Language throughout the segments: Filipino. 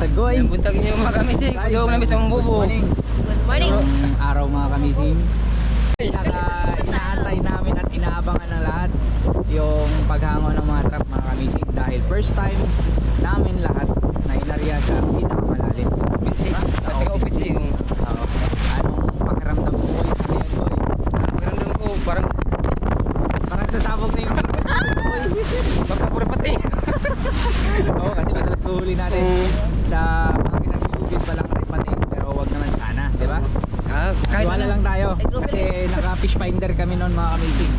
Dagoy. Yung buntag niyo mga kamising. Pagawag namin sa bubo. Morning. Good morning. Araw mga kamising. Naka, inaantay namin at inaabangan ng lahat yung paghango ng mga trap mga kamising dahil first time namin lahat na inarya sa pinakamalalim. Pinsi. At saka upinsi. Anong pakiramdam mo boy sa ngayon boy? Pakiramdam ko parang Parang sasabog na yung boy. baka pura pati. Oo kasi madalas kuhuli natin sa mga ginagugid pa lang ripatin pero wag naman sana, di ba? Ah, kahit Wala lang tayo Ay, group kasi naka fish finder kami noon mga kamising.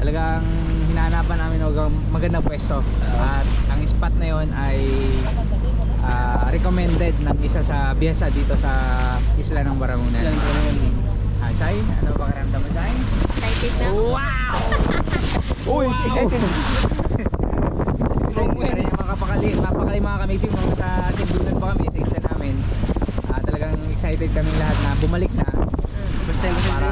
Talagang hinahanapan namin ng magandang pwesto. At ang spot na yon ay ah, recommended ng isa sa biyasa dito sa isla ng Baramunan. Sila ang panaman. Ah, Sai, ano ba karamdam mo Sai? Excited na. Wow! Uy, excited! Excited ka rin yung makapakali, mapakali mga kamising mga sa Simbunan pa kami sa isla namin. Ah, talagang excited kami lahat na bumalik na First time ko para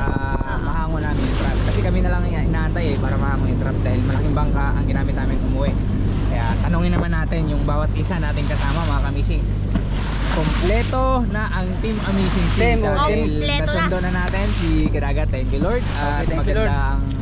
mahango namin yung trap. Kasi kami na lang ina- inaantay eh para mahango yung trap dahil malaking bangka ang ginamit namin umuwi. Kaya tanungin naman natin yung bawat isa nating kasama mga kamising. Kompleto na ang Team Amazing Team, dahil kompleto na. nasundo na natin si Kadagat. Thank you Lord. At Okay, thank you, Lord. magandang araw.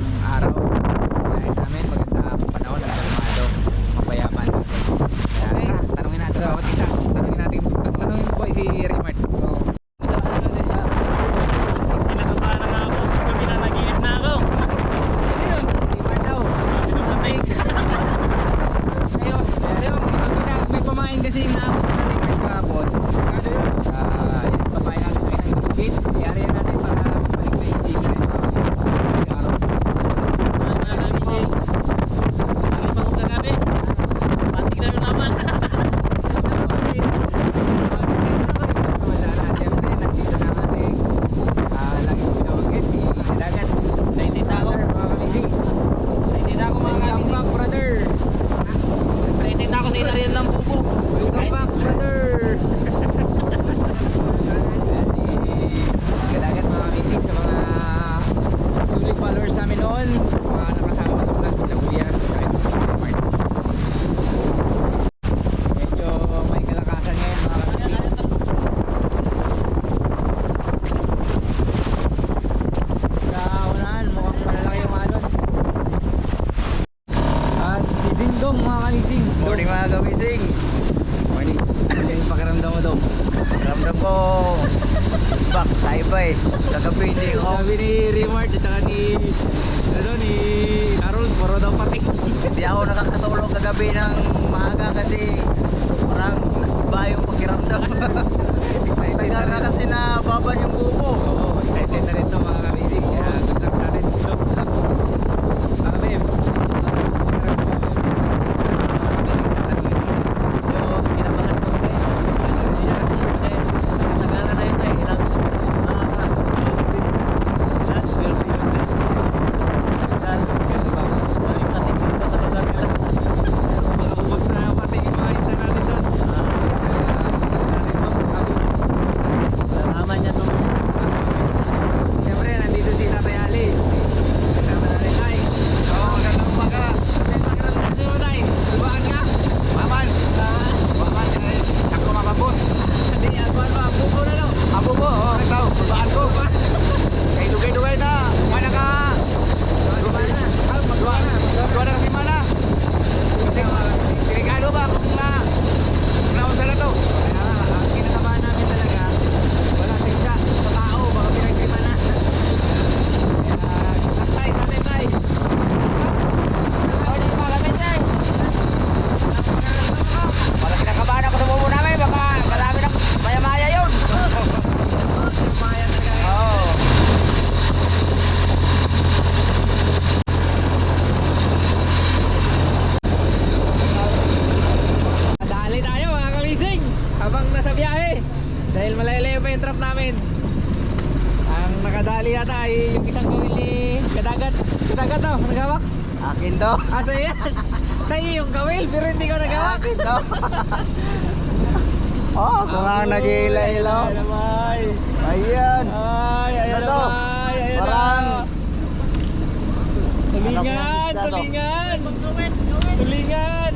Tulingan, mo, tulingan. Tulingan.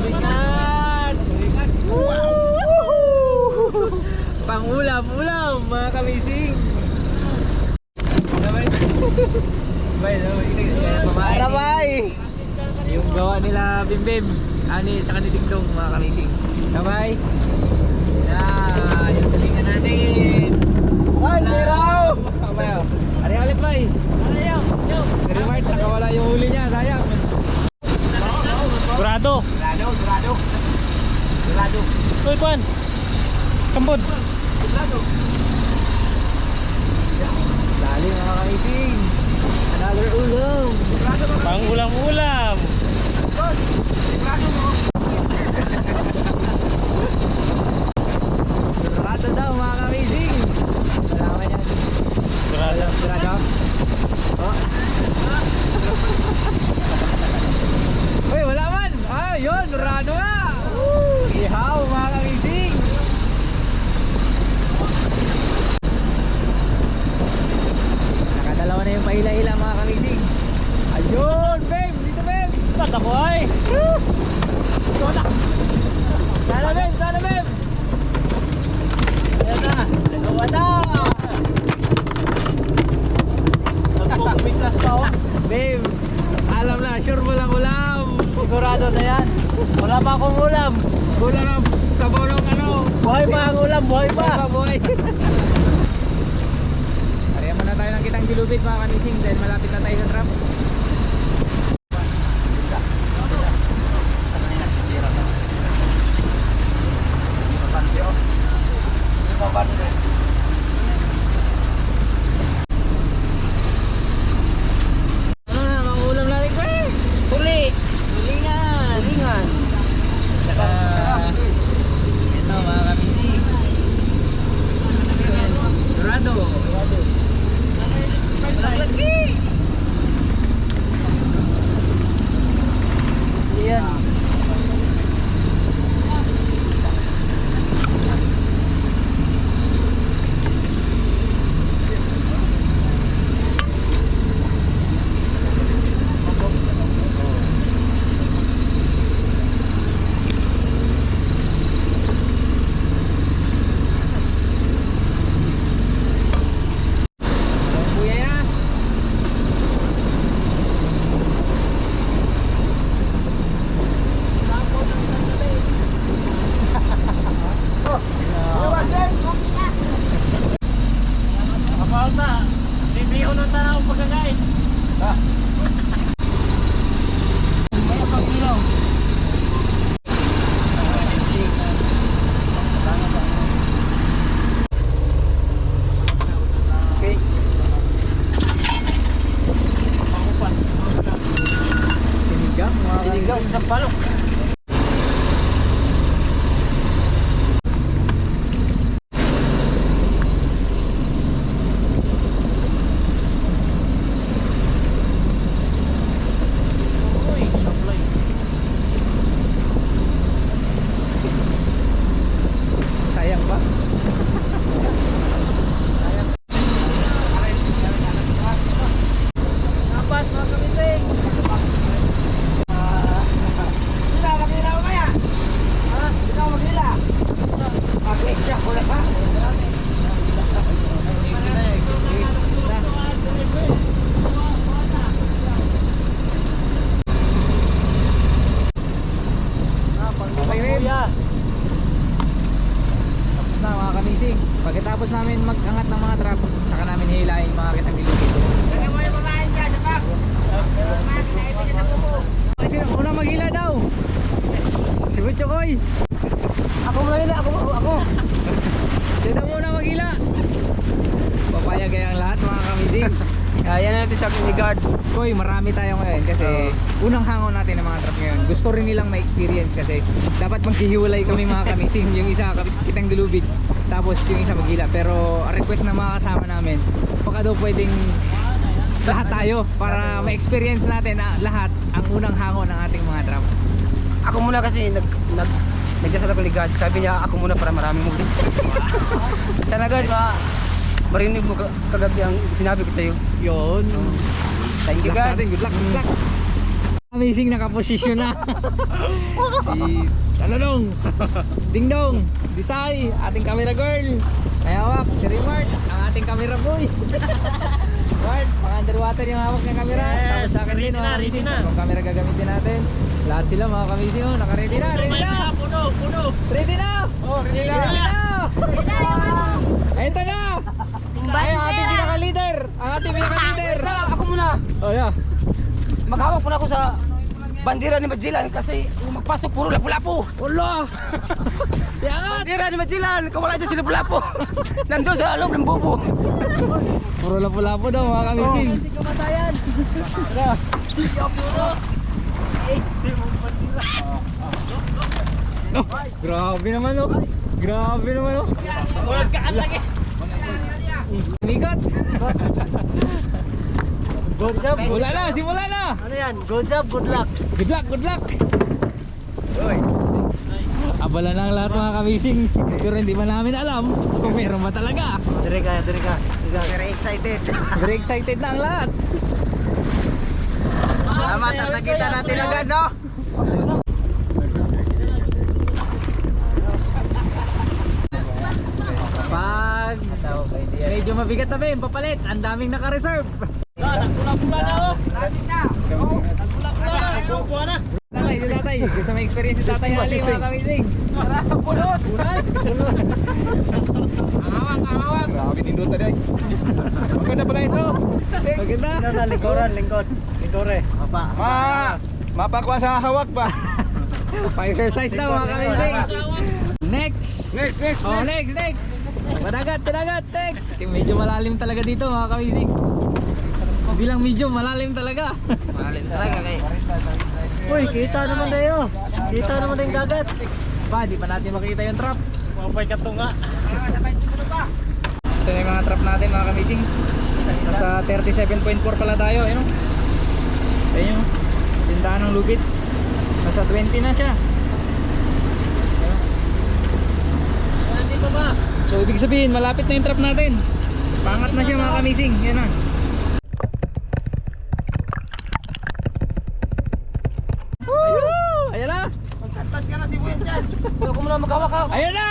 Tulingan. Tulingan. Woo! ulam, ulam, mga kamising. Sabay, sabay. Babae. Rabay! Yung gawa nila Bim Bim. Ani, tsaka ni Ding Dong, mga kamising. Sabay. Yeah, yung galingan natin. One zero! Oh. Ari ulit, bay. Ayaw, Mart, nakawala yung huli niya, sayang. Durado. Durado, durado. Durado. Uy, Kwan. Kambod. Dali mga kamising. Another ulam. Pang ulam-ulam. Durado daw mga kamising. Malaman yan. Durado. Durado. Oh. Uy, wala man. Ah, yun. Durado nga. Ihaw mga kamising. Nakadalawa na yung pahila-hila mga kamising. Ayun, babe! Dito, babe! Ba't ako ay? Ito na! Sana, babe! Sana, babe! Ayan na! Dalawa na! Nagpupiglas pa ako. Babe! Alam na, sure mo lang ulam! Sigurado na yan. Wala pa akong ulam. Kulang ang sabaw ng ano! Buhay pa ang ulam, buhay Buhay pa. pa, buhay! Ariyan muna tayo ng kitang dilubit mga kamising dahil malapit na tayo sa trap. Unang hangon natin ng mga truck ngayon. Gusto rin nilang ma-experience kasi dapat maghihiwalay kami mga kamising. Yung isa kitang dilubid, tapos yung isa maghila. Pero request ng mga kasama namin, baka daw pwedeng lahat tayo para ma-experience natin na lahat ang unang hangon ng ating mga truck. Ako muna kasi nag nag nagdasal ako ni God. Sabi niya ako muna para maraming muli. Sana God ma marinig mo ka- kagabi ang sinabi ko sa iyo. Yun. Thank you God. Good luck, good luck. Amazing nakaposisyon na. si Tanonong, Dingdong, Disay, ating camera girl. Mayawak, si Rimart, ang ating camera boy. Mart, pang underwater yung hawak ng camera. Yes, Tapos sa akin din, ready na, mga ready na. Kung camera gagamitin natin. Lahat sila mga kamising, oh, naka-ready na, ready na. Puno, puno. Ready na! Oh, ready na! Ready na! Ito na! Ay, ang ating pinaka-leader! Ang ating pinaka-leader! Ako muna. Oh, yeah. Maghawak muna ako sa bandera ni Magellan kasi yung magpasok puro lapu-lapu. Wala! Yangat! Bandera ni Magellan, kawala dyan si lapu-lapu. Nandun sa loob ng bubo. Puro lapo-lapo daw mga kamising. kamatayan. Oh, grabe naman oh. Grabe naman oh. Walang kaan lagi. Migot. Good job, good Simula na, simula na. Ano yan? Good job, good luck. Good luck, good luck. Abala na ang lahat mga kamising. Pero hindi pa namin alam kung meron ba talaga. Dire ka, dire ka. Very excited. Very excited na ang lahat. Tama, tatagitan natin agad, no? Pag medyo mabigat na Ben, papalit. Ang daming naka-reserve. Nagpula-pula na oh. Nagpula-pula na. Nagpula na. Tatay, si tatay. Gusto may experience si tatay Ali mga kamising. Pulot. Grabe nindot tadi. Maganda pala ito. Maganda. Na, lingkuran, lingkod. Lingkore. Mapa. Ma, mapakwa sa hawak ba? Pa-exercise daw mga kamising. Next. Next, next, Oh, next. next, next. Madagat, madagat, next. Medyo malalim talaga dito mga kamising. Hindi lang medyo, malalim talaga. Uy, kita naman tayo. Kita naman yung dagat. pa, di pa natin makita yung trap. Mapay ka to nga. Ito na yung mga trap natin mga kamising. Nasa 37.4 pala tayo, ayun. oh. Ayun yung tindahan ng lubid. Nasa 20 na siya. Ayun. So ibig sabihin, malapit na yung trap natin. Pangat na siya mga kamising. Yan na. Ayun! Ayan na! Ako muna maghawak ha. Ayan na!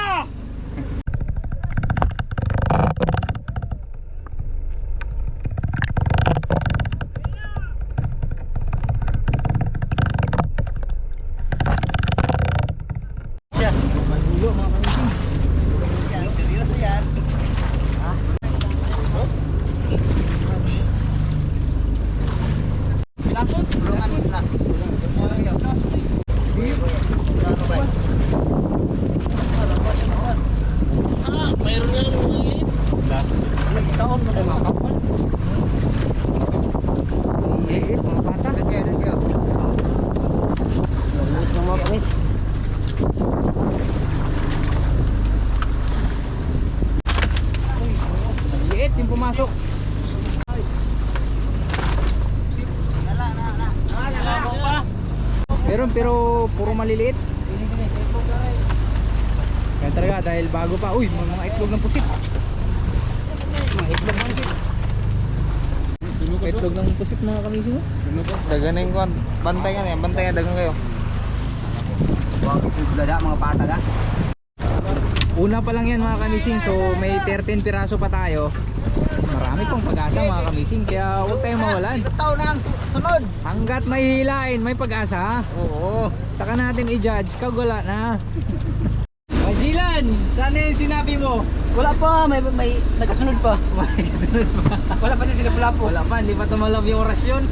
Siya. Magulo mga kamising. Seryoso yan. Lasot! Tulungan mo lang. Ano ba? Ah, mayroon nga ng mga yun. Taon mo na mga kapal. Eh, mga bata. Nandiyo, nandiyo. Lulot ng mga kamis. Liit yung pumasok. Alam pa. Meron pero puro maliliit. Kaya talaga dahil bago pa. Uy, mga, mga itlog ng pusit. Mga itlog ng pusit. Mga kamising. oh. Daganing kon. Bantay nga yan, bantay nga dagang kayo. Dada mga patag ha. Una pa lang yan mga kamising. So may 13 piraso pa tayo. Marami pang pag-asa mga kamising. Kaya huwag tayong mawalan. Taon na ang su- sunod. Hanggat may hilain, may pag-asa. Oo. Saka natin i-judge. Kagula na. Majilan, sana yung sinabi mo? Wala pa, may may nagkasunod pa. May kasunod pa. Wala pa siya sila pulapo. Wala pa, hindi pa tumalab yung orasyon.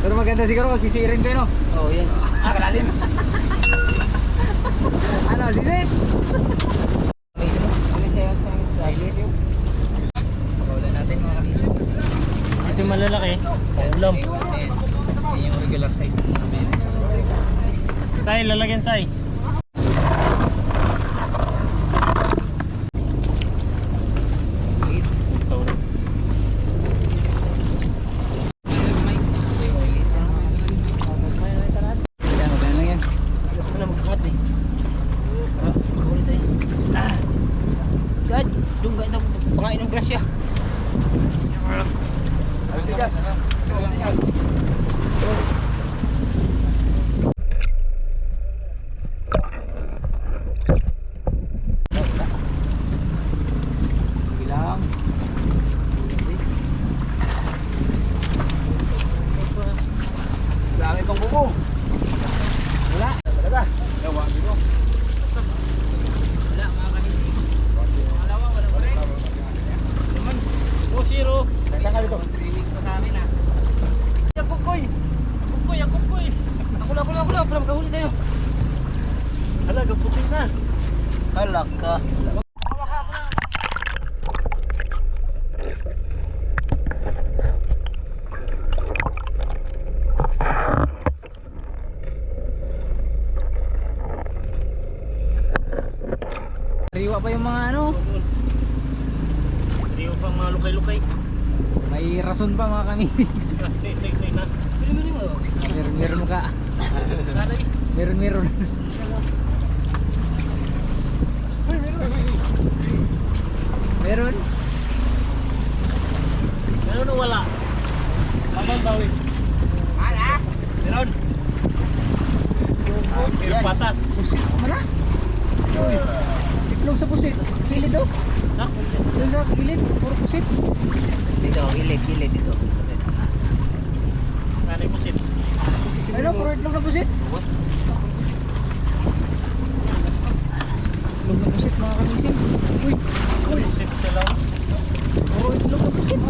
Pero maganda siguro kung sisirin ko yun, no? Oh, yan. Ah, kalalim. Ano, sisit? Ito yung malalaki. Ulam. Yan yung regular size mayonnaise. Say, lalagyan say. Liit. Ito. Yan, okay lang yan. Wala magkakat eh. Ah, makahuli tayo. Ah. God, doon ka ito. Pangain ng grasya. Alitigas. Alitigas. Halak ka. Riwa pa yung mga ano. Hindi ko pang mga lukay-lukay. Rason pa mga na. meron meron mo ka. Meron meron. meron. Meron o wala? Paman bawi. Meron. Meron pata. Pusit mana? Uy. Itlog sa pusit. Gilid daw. Sa? Doon sa gilid. Puro pusit. Dito, gilid, gilid dito. Nanay po sit. Ano, puro itlog sa pusit. Itlog na pusit mga kamising. Uy. Uy. Sit sa lang. Puro itlog na pusit.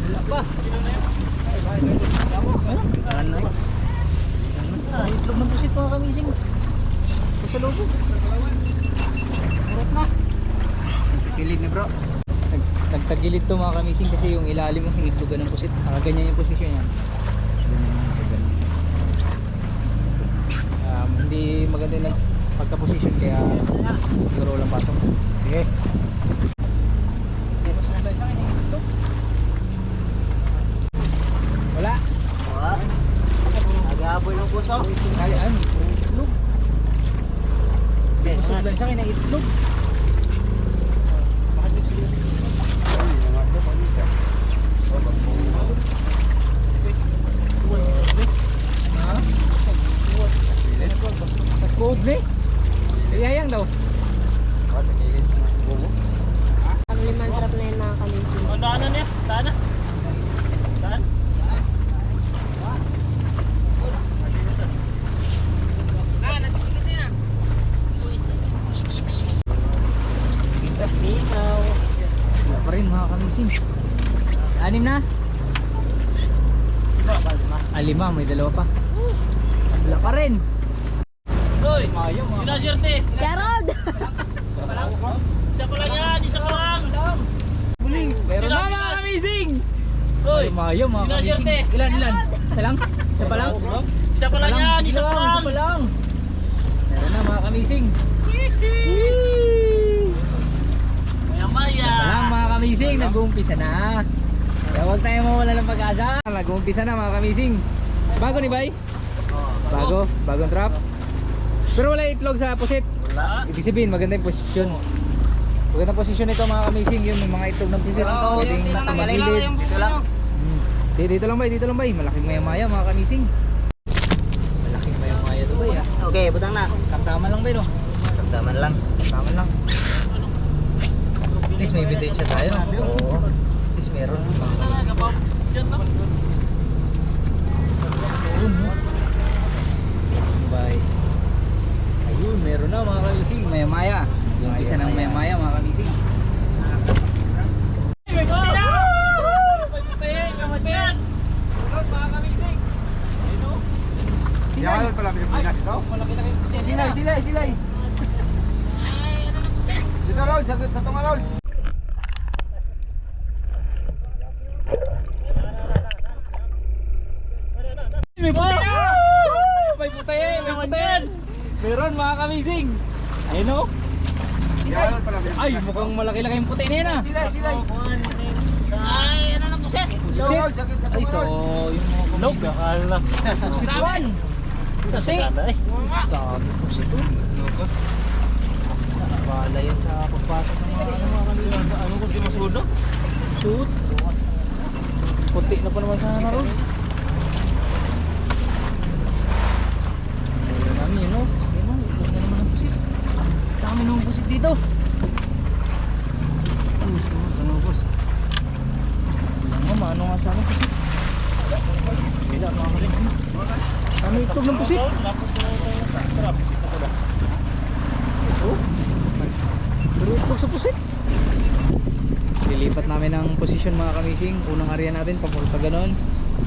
Wala pa. Ano? Ah, itlog ng pusit mga kamising. Kasalubong. Kurot na. Gilid ni bro. Nag, nagtagilid to mga kamising kasi yung ilalim ng itlogan ng pusit. Nakaganyan yung posisyon niya. Um, hindi maganda yung pagka-position kaya siguro walang pasok. Sige. Wala. Wala. Nag-aaboy ng puso. Kaya ano, itlog. Busog lang siya kaya itlog. Ha? Sa koble? Iyayang daw. Ang limang trap na yun mga kamising. O daanan niya. Daanan. Daan. Wala pa rin mga kamising. Anim na? May dalawa pa. Wala pa rin. Hoy! Sino siyerte? Gerald! Isa pa lang yan! Isa pa lang! Muling. Pero Sila, na mga kamising. Hoy! Mayo mga siyerte? Ilan ilan? Isa lang? Isa pa lang? Isa pa lang yan! Isa pa lang! Isa pa lang. Meron na mga kamising. Maya maya! Isa pa lang mga kamising. Nag-uumpisa na. Kaya huwag tayo mawala ng pag-asa. Nag-uumpisa na mga kamising. Bago ni Bay? Bago? Bagong trap? Pero wala itlog sa pusit. Ha? Ibig sabihin maganda yung posisyon. Magandang posisyon nito mga kamising. Yun yung mga itlog ng pusit. Pwedeng tumagilid. Dito lang. Hmm. Dito, dito lang bay, dito lang bay. Malaking maya-maya mga kamising. Malaking maya-maya to bay ah. Okay, butang na. Tamtaman lang bay no. Tagdaman lang. Tamtaman lang. At least may ebidensya tayo. Oo. At least meron. Mga kamising. Diyan lang. Ayun no. Bay. Ayun, meron na mga kamising. Maya-maya. Yung isa ng maya-maya mga kamising. Yan pala Pilipinas ito. Silay, silay, silay. Dito lol, sa sa tunga lol. May puti na! May may puti. Meron mga kamising. Ayun o. Yan Pilipinas. Ay, mukhang malaki-laki yung puti na yan ah. Silay, silay. Ay, ano na po set? Lol, lol, sa sa Ay, so, yung mga kamising. Pusit one. Pusi. Ay, Dami pusit oh. Bala yan sa pagpasok ng mga ano, mga kamising. ano kung di masunog? Shoot. Puti na pa naman sa naroon. Ayun namin yun o. Ayun o, ikot na naman ang pusit. Dami naman pusit dito. Ano, sunod sa mga bus. Ano nga, ano nga sana pusit? Sila mga kamising. Dami itlog ng pusit. Oh. Itlog sa pusit. Lilipat namin ng posisyon mga kamising. Unang area natin papunta ganon.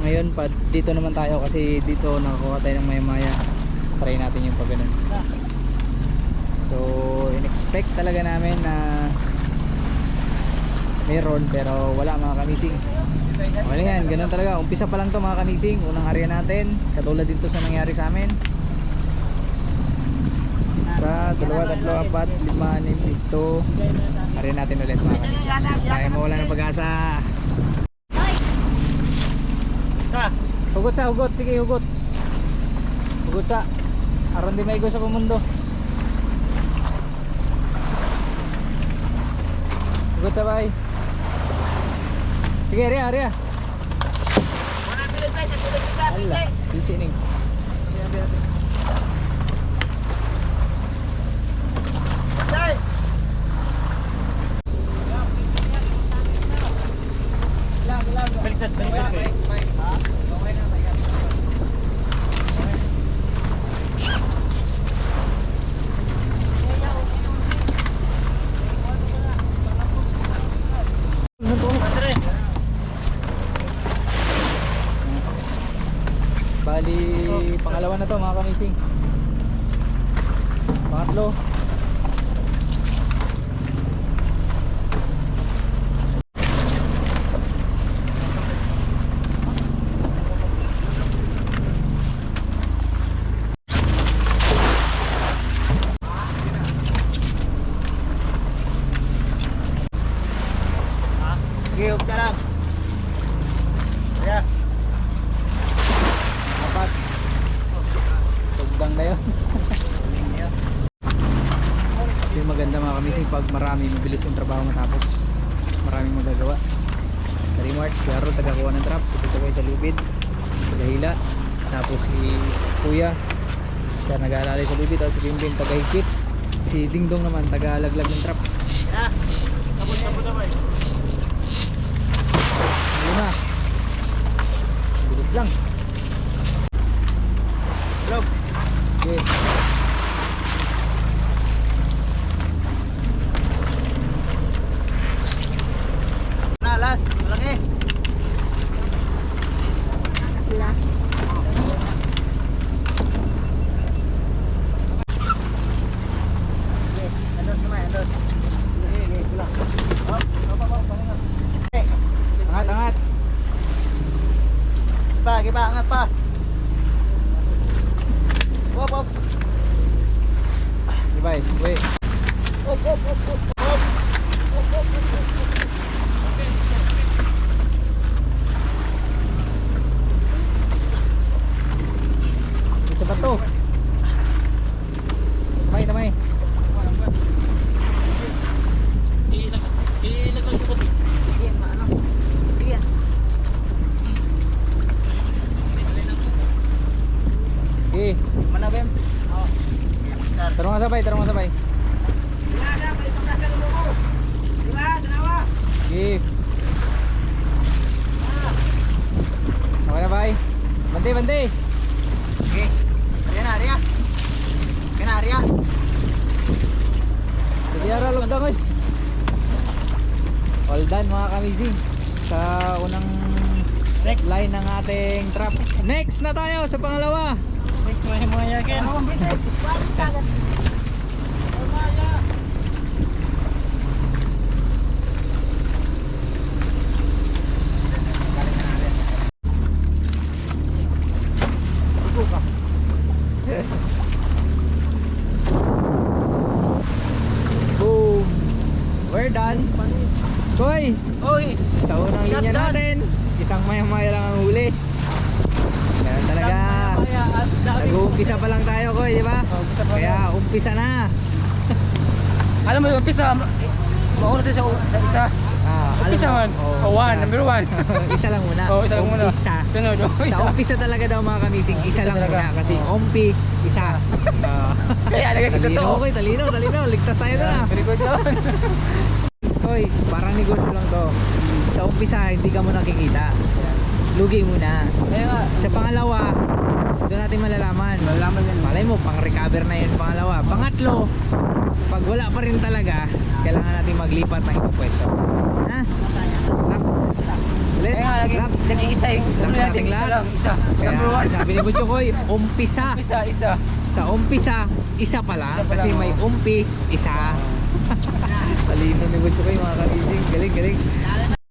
Ngayon pa dito naman tayo kasi dito nakakuha tayo ng maya maya. try natin yung pag ganun so in-expect talaga namin na meron pero wala mga kamising. Wala yan ganun talaga. Umpisa pa lang to mga kamising. Unang area natin. Katulad dito sa nangyari sa amin. Sa dalawa, tatlo, apat, lima, anim, ito. Area natin ulit mga kamising. Tayo mawala ng pag-asa. Hugot sa hugot. Sige hugot. Hugot sa aron di maigo sa pamundo hugot sa bay sige area area Ala, pisi ning Bali, pangalawa na to mga kamising. Pangatlo. Sige, huwag na lang. Kaya, Apat. Tugdang na yun. Ito yung maganda mga kamising pag marami, mabilis yung trabaho matapos. Maraming magagawa. Dari Mart, si Aro tagakuha ng trap, si Tito Koy sa lubid, tagahila. Tapos si Kuya, siya nag-aalalay sa lubid, tapos si Bimbim tagahigpit. Si Dingdong naman tagalaglag ng trap. Lima. Bilis lang. Log. Okay. Done, mga kamising. Sa unang line ng ating trap. Next na tayo sa pangalawa. Next, may mga yakin. We're done. Koy, Oy! sa unang Not linya done. natin, isang maya-maya lang ang huli. Ganun talaga. Nag-uumpisa pa lang tayo, Koy, di ba? Kaya umpisa na. Alam mo yung umpisa, eh, tayo sa, sa isa. Ah, Umpisa man. oh, Oh, one, ah. number one. isa lang muna. Oh, isa lang muna. Umpisa. Sunod, oh, Sa isa. umpisa talaga daw mga kamising, isa Umpisa lang talaga. muna. Kasi umpi, isa. Ah. Kaya alaga kita talino, to. Koy, talino, talino. Ligtas tayo na. Very good yun. Koy, parang negosyo lang to. Sa umpisa, hindi ka mo nakikita. Lugi muna. Nga, Sa pangalawa, doon natin malalaman. malalaman yan. Malay mo, pang recover na yun pangalawa. Pangatlo, pag wala pa rin talaga, kailangan natin maglipat ng ibang pwesto. Ha? Lap. Ulit. Kaya nga, lagi, Lap. lagi isa yung, Lahat ano natin, nating isa lang, isa. Kaya Number one. sabi ni Butcho Koy, umpisa. Isa, isa. Sa umpisa, isa pala. Isa pala, kasi may oo. umpi, isa. Talino ni Butcho kayo mga kamising. Galing, galing.